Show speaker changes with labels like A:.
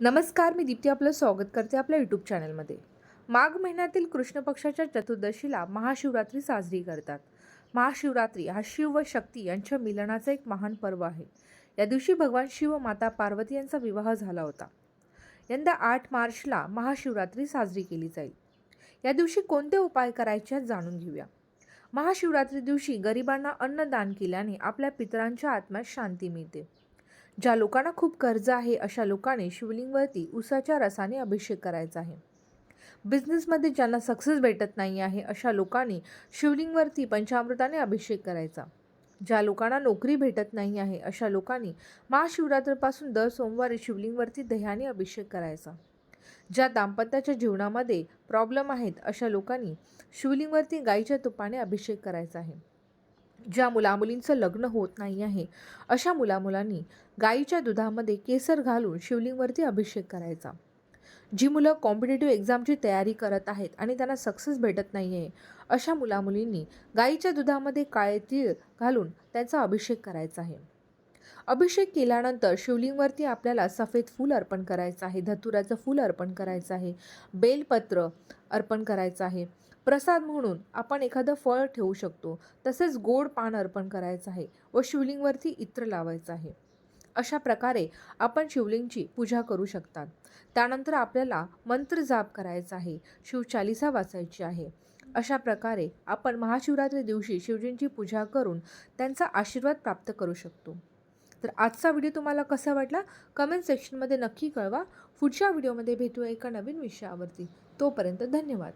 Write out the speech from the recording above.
A: नमस्कार मी दीप्ती आपलं स्वागत करते आपल्या यूट्यूब चॅनलमध्ये माघ महिन्यातील कृष्ण पक्षाच्या चतुर्दशीला महाशिवरात्री साजरी करतात. महाशिवरात्री हा शिव व शक्ती यांच्या मिलनाचा एक महान पर्व आहे. या दिवशी भगवान शिव व माता पार्वती यांचा विवाह झाला होता. यंदा आठ मार्चला महाशिवरात्री साजरी केली जाईल. या दिवशी कोणते उपाय करायचे जाणून घेऊया. महाशिवरात्री दिवशी गरिबांना अन्नदान केल्याने आपल्या पितरांच्या आत्म्यात शांती मिळते. ज्या लोकांना खूप कर्ज आहे अशा लोकांनी शिवलिंगवरती उसाच्या रसाने अभिषेक करायचा आहे. बिझनेसमध्ये ज्यांना सक्सेस भेटत नाही आहे अशा लोकांनी शिवलिंगवरती पंचामृताने अभिषेक करायचा. ज्या लोकांना नोकरी भेटत नाही आहे अशा लोकांनी महाशिवरात्रीपासून दर सोमवारी शिवलिंगवरती दह्याने अभिषेक करायचा. ज्या दाम्पत्याच्या जीवनामध्ये प्रॉब्लेम आहेत अशा लोकांनी शिवलिंगवरती गाईच्या तुपाने अभिषेक करायचा आहे. ज्या मुलामुलींचं लग्न होत नाही आहे अशा मुलामुलांनी गाईच्या दुधामध्ये केसर घालून शिवलिंगवरती अभिषेक करायचा. जी मुलं कॉम्पिटेटिव्ह एक्झामची तयारी करत आहेत आणि त्यांना सक्सेस भेटत नाही आहे अशा मुलामुलींनी गाईच्या दुधामध्ये काळे तीळ घालून त्यांचा अभिषेक करायचा आहे. अभिषेक केल्यानंतर शिवलिंगवरती आपल्याला सफेद फूल अर्पण करायचं आहे धतुराचं फूल अर्पण करायचं आहे बेलपत्र अर्पण करायचं आहे. प्रसाद म्हणून आपण एखादं फळ ठेवू शकतो. तसेच गोड पान अर्पण करायचं आहे व शिवलिंगवरती इत्र लावायचं आहे. अशा प्रकारे आपण शिवलिंगची पूजा करू शकतात. त्यानंतर आपल्याला मंत्र जाप करायचा आहे. शिवचालिसा वाचायची आहे. अशा प्रकारे आपण महाशिवरात्री दिवशी शिवजींची पूजा करून त्यांचा आशीर्वाद प्राप्त करू शकतो. तर आजचा व्हिडिओ तुम्हाला कसा वाटला? कमेंट सेक्शनमध्ये नक्की कळवा. पुढच्या व्हिडिओमध्ये भेटूया एका नवीन विषयावरती. तोपर्यंत धन्यवाद.